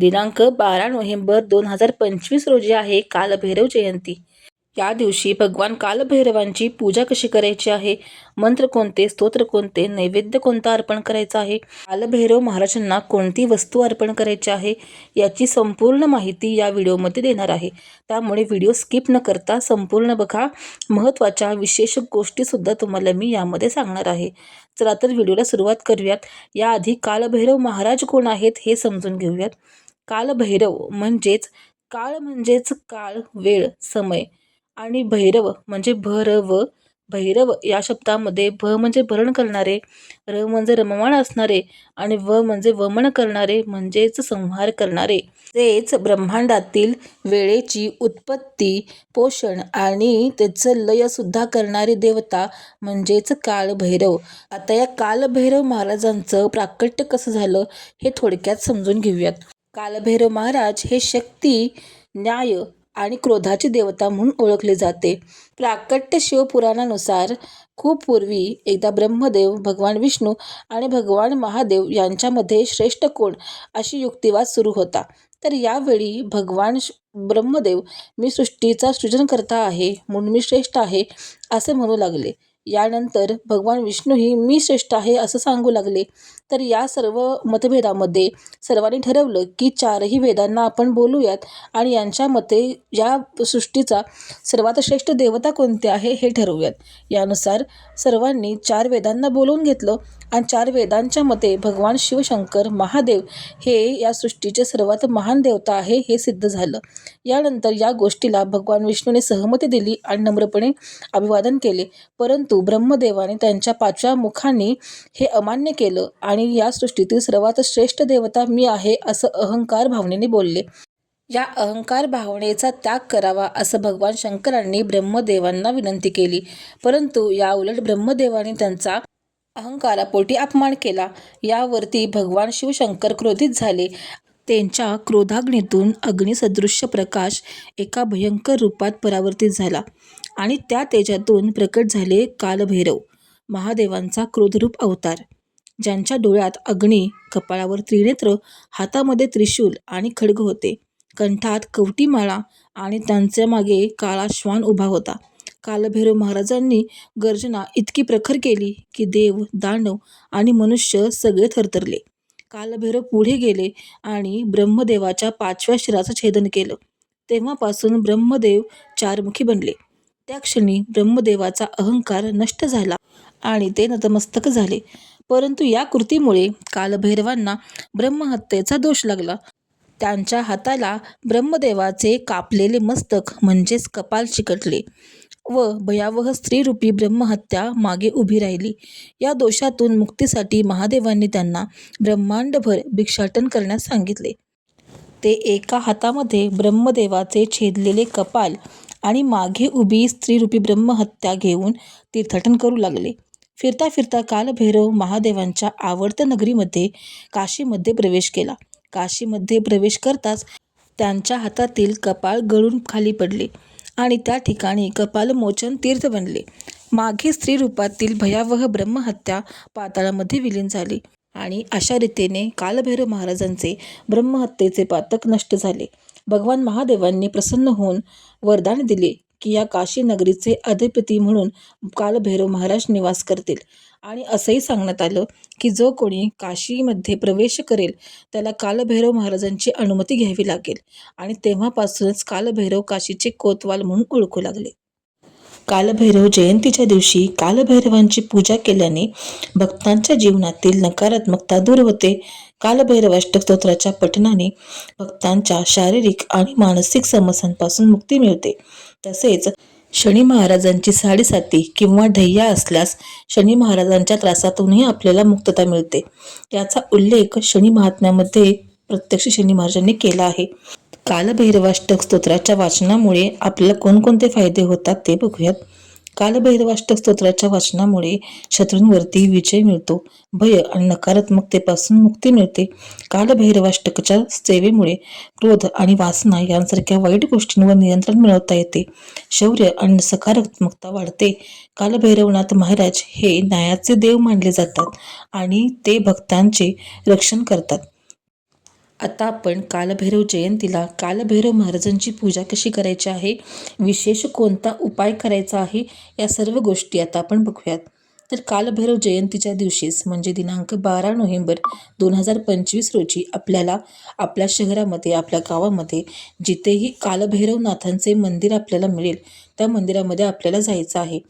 दिनांक बारा नोव्हेंबर दोन हजार पंचवीस रोजी आहे कालभैरव जयंती. या दिवशी भगवान कालभैरवांची पूजा कशी करायची आहे? मंत्र कोणते स्तोत्र कोणते नैवेद्य कोणता अर्पण करायचा आहे? कालभैरव महाराजांना कोणती वस्तू अर्पण करायची आहे? याची संपूर्ण माहिती या व्हिडिओमध्ये देणार आहे. त्यामुळे व्हिडिओ स्किप न करता संपूर्ण बघा. महत्त्वाच्या विशेष गोष्टीसुद्धा तुम्हाला मी यामध्ये सांगणार आहे. चला तर व्हिडिओला सुरुवात करूयात. याआधी कालभैरव महाराज कोण आहेत हे समजून घेऊयात. कालभैरव म्हणजेच काळ म्हणजेच काळ वेळ समय आणि भैरव म्हणजे भरव भैरव या शब्दामध्ये भ म्हणजे भरण करणारे र म्हणजे रममाण असणारे आणि व म्हणजे वमन करणारे म्हणजेच संहार करणारे. तेच ब्रह्मांडातील वेळेची उत्पत्ती पोषण आणि त्याचं लयसुद्धा करणारी देवता म्हणजेच कालभैरव. आता या कालभैरव महाराजांचं प्राकट्य कसं झालं हे थोडक्यात समजून घेऊयात. कालभैरव महाराज हे शक्ती न्याय आणि क्रोधाची देवता म्हणून ओळखले जाते. प्राकट्य शिवपुराणानुसार खूप पूर्वी एकदा ब्रह्मदेव भगवान विष्णू आणि भगवान महादेव यांच्यामध्ये श्रेष्ठ कोण अशी युक्तिवाद सुरू होता. तर यावेळी भगवान श- ब्रह्मदेव मी सृष्टीचा सृजनकर्ता आहे म्हणून मी श्रेष्ठ आहे असे म्हणू लागले. यानंतर भगवान विष्णूही मी श्रेष्ठ आहे असं सांगू लागले. तर या सर्व मतभेदामध्ये सर्वांनी ठरवलं की चारही वेदांना आपण बोलूयात आणि यांच्या मते या सृष्टीचा सर्वात श्रेष्ठ देवता कोणते आहे हे ठरवूयात. यानुसार सर्वांनी चार वेदांना बोलवून घेतलं आणि चार वेदांच्या मते भगवान शिवशंकर महादेव हे या सृष्टीचे सर्वात महान देवता आहे हे सिद्ध झालं. यानंतर या गोष्टीला भगवान विष्णूने सहमती दिली आणि नम्रपणे अभिवादन केले. परंतु ब्रह्मदेवाने त्यांच्या पाचव्या मुखांनी हे अमान्य केलं आणि या सृष्टीतील सर्वात श्रेष्ठ देवता मी आहे असं अहंकार भावनेने बोलले. या अहंकार भावनेचा त्याग करावा असं भगवान शंकरांनी ब्रह्मदेवांना विनंती केली. परंतु या उलट ब्रह्मदेवाने त्यांचा अहंकारापोटी अपमान केला. यावरती भगवान शिवशंकर क्रोधित झाले. त्यांच्या क्रोधाग्नीतून अग्निसदृश्य प्रकाश एका भयंकर रूपात परावर्तित झाला आणि त्या तेजातून प्रकट झाले कालभैरव महादेवांचा क्रोधरूप अवतार ज्यांच्या डोळ्यात अग्नी कपाळावर त्रिनेत्र हातामध्ये त्रिशूल आणि खड्ग होते. कंठात कवटीमाळा आणि त्यांच्या मागे काळा श्वान उभा होता. कालभैरव महाराजांनी गर्जना इतकी प्रखर केली की देव दानव आणि मनुष्य सगळे थरथरले. कालभैरव पुढे गेले आणि ब्रह्मदेवाच्या पाचव्या शिराचं छेदन केलं. तेव्हापासून ब्रह्मदेव चारमुखी बनले. त्या क्षणी ब्रह्मदेवाचा अहंकार नष्ट झाला आणि ते नतमस्तक झाले. परंतु या कृतीमुळे कालभैरवांना ब्रह्महत्येचा दोष लागला. त्यांच्या हाताला ब्रह्मदेवाचे कापलेले मस्तक म्हणजेच कपाल चिकटले. व भयावह स्त्रीरूपी ब्रह्महत्या मागे उभी राहिली. या दोषातून मुक्तीसाठी महादेवांनी त्यांना ब्रह्मांडभर भिक्षाटन करण्यास सांगितले. ते एका हातामध्ये ब्रह्मदेवाचे छेदलेले कपाल आणि मागे उभी स्त्रीरूपी ब्रह्महत्या घेऊन तीर्थाटन करू लागले. फिरता फिरता कालभैरव महादेवांच्या आवडत्या नगरीमध्ये काशीमध्ये प्रवेश केला. काशीमध्ये प्रवेश करताच त्यांच्या हातातील कपाळ गळून खाली पडले. आणि त्या ठिकाणी कपालमोचन तीर्थ बनले. मागे स्त्री रूपातील भयावह ब्रह्महत्या पाताळामध्ये विलीन झाली आणि अशा रीतीने कालभैरव महाराजांचे ब्रह्महत्येचे पातक नष्ट झाले. भगवान महादेवांनी प्रसन्न होऊन वरदान दिले. की या काशी नगरीचे अधिपती म्हणून कालभैरव महाराज निवास करतील. आणि असंही सांगण्यात आलं की जो कोणी काशीमध्ये प्रवेश करेल त्याला कालभैरव महाराजांची अनुमती घ्यावी लागेल. आणि तेव्हापासूनच कालभैरव काशीचे कोतवाल म्हणून ओळखू लागले. कालभैरव जयंतीच्या दिवशी कालभैरवांची पूजा केल्याने भक्तांच्या जीवनातील नकारात्मकता दूर होते. कालभैरवाष्टक स्तोत्राच्या पठणाने भक्तांच्या शारीरिक आणि मानसिक समस्यांपासून मुक्ती मिळते. तसेच शनी महाराजांची साडेसाती किंवा ढय्या असल्यास शनी महाराजांच्या त्रासातूनही आपल्याला मुक्तता मिळते. याचा उल्लेख शनी महात्म्यामध्ये प्रत्यक्ष शनी महाराजांनी केला आहे. कालभैरवाष्टक स्तोत्राच्या वाचनामुळे आपल्याला कोणकोणते फायदे होतात ते बघूयात. कालभैरवाष्टक स्तोत्राच्या वाचनामुळे शत्रूंवरती विजय मिळतो भय आणि नकारात्मकतेपासून मुक्ती मिळते. कालभैरवाष्टकच्या सेवेमुळे क्रोध आणि वासना यांसारख्या वाईट गोष्टींवर नियंत्रण मिळवता येते. शौर्य आणि सकारात्मकता वाढते. कालभैरवनाथ महाराज हे न्यायाचे देव मानले जातात आणि ते भक्तांचे रक्षण करतात. आता आपण कालभैरव जयंतीला कालभैरव महाराजांची पूजा कशी करायची आहे? विशेष कोणता उपाय करायचा आहे? या सर्व गोष्टी आता आपण बघूयात. तर कालभैरव जयंतीच्या दिवशीच म्हणजे दिनांक बारा नोव्हेंबर दोन हजार पंचवीस रोजी आपल्याला आपल्या शहरामध्ये आपल्या गावामध्ये जिथेही कालभैरवनाथांचे मंदिर आपल्याला मिळेल त्या मंदिरामध्ये आपल्याला जायचं आहे.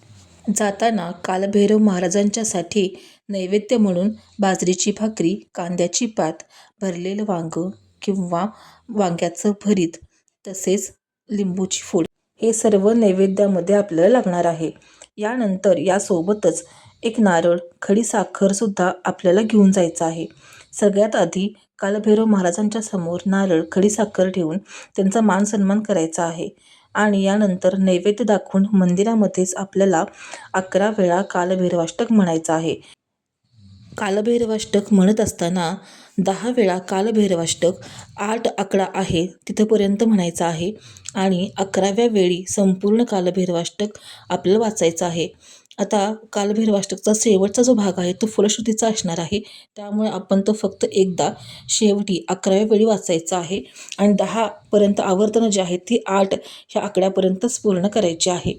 जाताना कालभैरव महाराजांच्यासाठी नैवेद्य म्हणून बाजरीची भाकरी कांद्याची पात भरलेलं वांगं किंवा वांग्याचं भरीत तसेच लिंबूची फोड हे सर्व नैवेद्यामध्ये आपल्याला लागणार आहे. यानंतर यासोबतच एक नारळ खडीसाखरसुद्धा आपल्याला घेऊन जायचं आहे. सगळ्यात आधी कालभैरव महाराजांच्या समोर नारळ खडीसाखर ठेवून त्यांचा मान सन्मान करायचा आहे. आणि यानंतर नैवेद्य दाखवून मंदिरामध्येच आपल्याला अकरा वेळा कालभैरवाष्टक म्हणायचं आहे. कालभैरवाष्टक म्हणत असताना दहा वेळा कालभैरवाष्टक आठ आकडा आहे तिथंपर्यंत म्हणायचं आहे आणि अकराव्या वेळी संपूर्ण कालभैरवाष्टक आपल्याला वाचायचं आहे. आता कालभैरवाष्टकचा शेवटचा जो भाग आहे तो फलश्रुतीचा असणार आहे. त्यामुळे आपण तो फक्त एकदा शेवटी अकराव्या वेळी वाचायचा आहे आणि दहापर्यंत आवर्तनं जी आहेत ती आठ ह्या आकड्यापर्यंतच पूर्ण करायची आहे.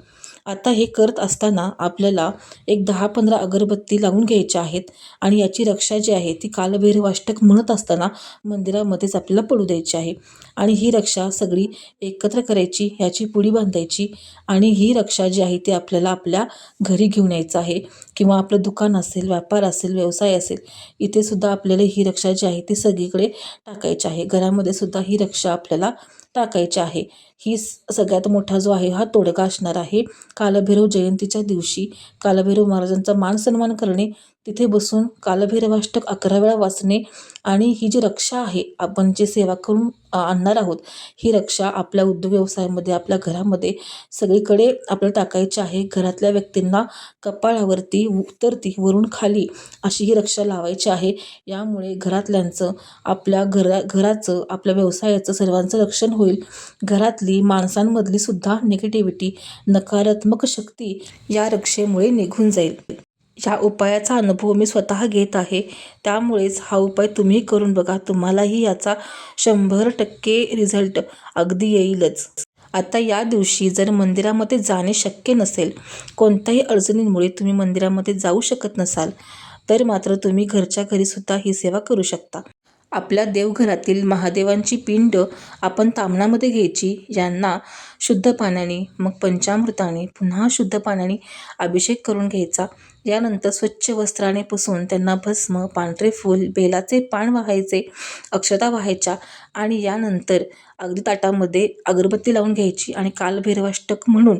आता हे करत असताना आपल्याला एक दहा पंधरा अगरबत्ती लावून घ्यायच्या आहेत आणि याची रक्षा जी आहे ती कालभैरवाष्टक म्हणत असताना मंदिरामध्येच आपल्याला पडू द्यायची आहे. आणि ही रक्षा सगळी एकत्र करायची याची पुडी बांधायची आणि ही रक्षा जी आहे ती आपल्याला आपल्या घरी घेऊन यायचं आहे किंवा आपलं दुकान असेल व्यापार असेल व्यवसाय असेल इथे सुद्धा आपल्याला ही रक्षा जी आहे ती सगळीकडे टाकायची आहे. घरामध्ये सुद्धा ही रक्षा आपल्याला टाकायची आहे. ही स- सगळ्यात मोठा जो आहे हा तोडगा असणार आहे. कालभैरव जयंतीच्या दिवशी कालभैरव महाराजांचा मान सन्मान करणे तिथे बसून कालभैरवाष्टक अकरा वेळा वाचणे आणि ही जी रक्षा आहे आपण जे सेवा करून आणणार आहोत ही रक्षा आपल्या उद्योग व्यवसायामध्ये आपल्या घरामध्ये सगळीकडे आपल्याला टाकायची आहे. घरातल्या व्यक्तींना कपाळावरती उतरती वरून खाली अशी ही रक्षा लावायची आहे. यामुळे घरातल्यांचं आपल्या घरा घराचं आपल्या व्यवसायाचं सर्वांचं रक्षण होईल. घरातली माणसांमधली सुद्धा निगेटिव्हिटी नकारात्मक शक्ती या रक्षेमुळे निघून जाईल. ह्या उपायाचा अनुभव मी स्वतः घेत आहे त्यामुळेच हा उपाय तुम्ही करून बघा. तुम्हालाही याचा शंभर टक्के रिझल्ट अगदी येईलच. आता या दिवशी जर मंदिरामध्ये जाणे शक्य नसेल कोणत्याही अडचणींमुळे तुम्ही मंदिरामध्ये जाऊ शकत नसाल तर मात्र तुम्ही घरच्या घरीसुद्धा ही सेवा करू शकता. आपल्या देवघरातील महादेवांची पिंड आपण तामणामध्ये घ्यायची यांना शुद्ध पाण्याने मग पंचामृताने पुन्हा शुद्ध पाण्याने अभिषेक करून घ्यायचा. यानंतर स्वच्छ वस्त्राने पुसून त्यांना भस्म पांढरे फूल बेलाचे पान वाहायचे अक्षता वाहायच्या आणि यानंतर अगदी ताटामध्ये अगरबत्ती लावून घ्यायची आणि कालभैरवाष्टक म्हणून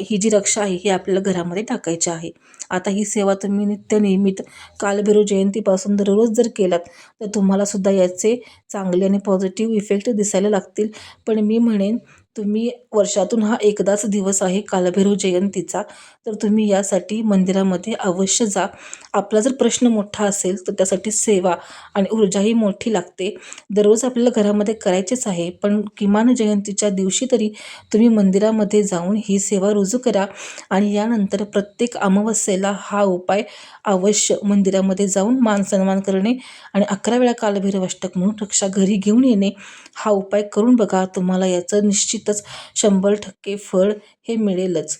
ही जी रक्षा आहे ही आपल्याला घरामध्ये टाकायची आहे. आता ही सेवा तुम्ही नित्य नियमित कालभैरव जयंतीपासून दररोज जर केलात तर तुम्हाला सुद्धा याचे चांगले आणि पॉझिटिव्ह इफेक्ट दिसायला लागतील. पण मी म्हणेन तुम्ही वर्षातून हा एकदाच दिवस आहे कालभैरव जयंतीचा तर तुम्ही यासाठी मंदिरामध्ये अवश्य जा. आपला जर प्रश्न मोठा असेल तर त्यासाठी सेवा आणि ऊर्जाही मोठी लागते. दररोज आपल्याला घरामध्ये करायचेच आहे पण किमान जयंतीच्या दिवशी तरी तुम्ही मंदिरामध्ये जाऊन ही सेवा रुजू करा. आणि यानंतर प्रत्येक अमावस्येला हा उपाय अवश्य मंदिरामध्ये जाऊन मान सन्मान करणे आणि अकरा वेळा कालभैरवाष्टक म्हणून रक्षा घरी घेऊन येणे. हा उपाय करून बघा तुम्हाला याचं निश्चित निश्चितच शंभर टक्के फळ हे मिळेलच.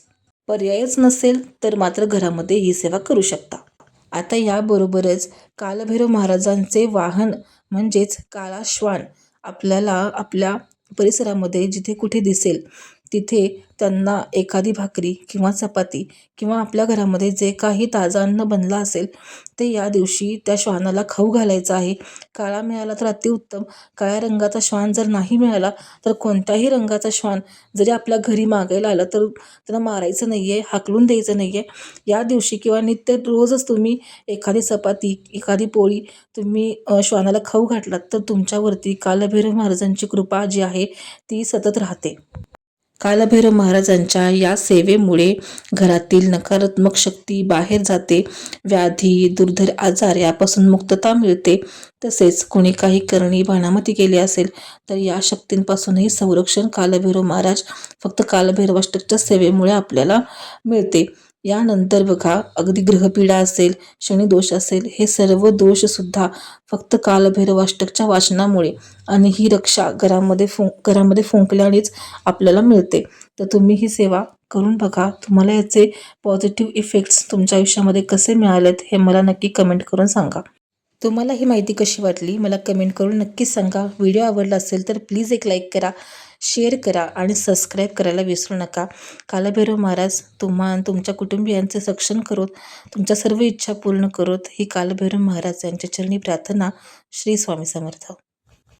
पर्यायच नसेल तर मात्र घरामध्ये ही सेवा करू शकता. आता याबरोबरच कालभैरव महाराजांचे वाहन म्हणजेच काळा श्वान आपल्याला आपल्या परिसरामध्ये जिथे कुठे दिसेल तिथे त्यांना एखादी भाकरी किंवा चपाती किंवा आपल्या घरामध्ये जे काही ताजं अन्न बनलं असेल ते या दिवशी त्या श्वानाला खाऊ घालायचं आहे. काळा मिळाला तर अतिउत्तम काळ्या रंगाचा श्वान जर नाही मिळाला तर कोणत्याही रंगाचा श्वान जरी आपल्या घरी मागायला आलं तर त्यांना मारायचं नाही आहे हाकलून द्यायचं नाही आहे या दिवशी किंवा नित्य रोजच तुम्ही एखादी चपाती एखादी पोळी तुम्ही श्वानाला खाऊ घातलात तर तुमच्यावरती कालभैरव महाराजांची कृपा जी आहे ती सतत राहते. कालभैरव महाराजांच्या या सेवेमुळे घरातील नकारात्मक शक्ती बाहेर जाते. व्याधी दुर्धर आजार यापासून मुक्तता मिळते. तसेच कोणी काही करणी भानामती केली असेल तर या शक्तींपासूनही संरक्षण कालभैरव महाराज फक्त कालभैरवाष्टकच्या सेवेमुळे आपल्याला मिळते. यानंतर बघा अगदी ग्रहपीडा असेल शनिदोष असेल हे सर्व दोष सुद्धा फक्त कालभैरवाष्टकच्या वाचनामुळे आणि ही रक्षा घरामध्ये फुं घरामध्ये फुंकल्यानेच आपल्याला मिळते. तर तुम्ही ही सेवा करून बघा तुम्हाला याचे पॉझिटिव्ह इफेक्ट्स तुमच्या आयुष्यामध्ये कसे मिळालेत हे मला नक्की कमेंट करून सांगा. तुम्हाला ही माहिती कशी वाटली मला कमेंट करून नक्कीच सांगा. व्हिडिओ आवडला असेल तर प्लीज एक लाईक करा. शेअर करा आणि सबस्क्राईब करायला विसरू नका. कालभैरव महाराज तुम्हा तुमच्या कुटुंबियांचे सक्षम करोत तुमच्या सर्व इच्छा पूर्ण करोत ही कालभैरव महाराज यांच्या चरणी प्रार्थना श्री स्वामी समर्थ.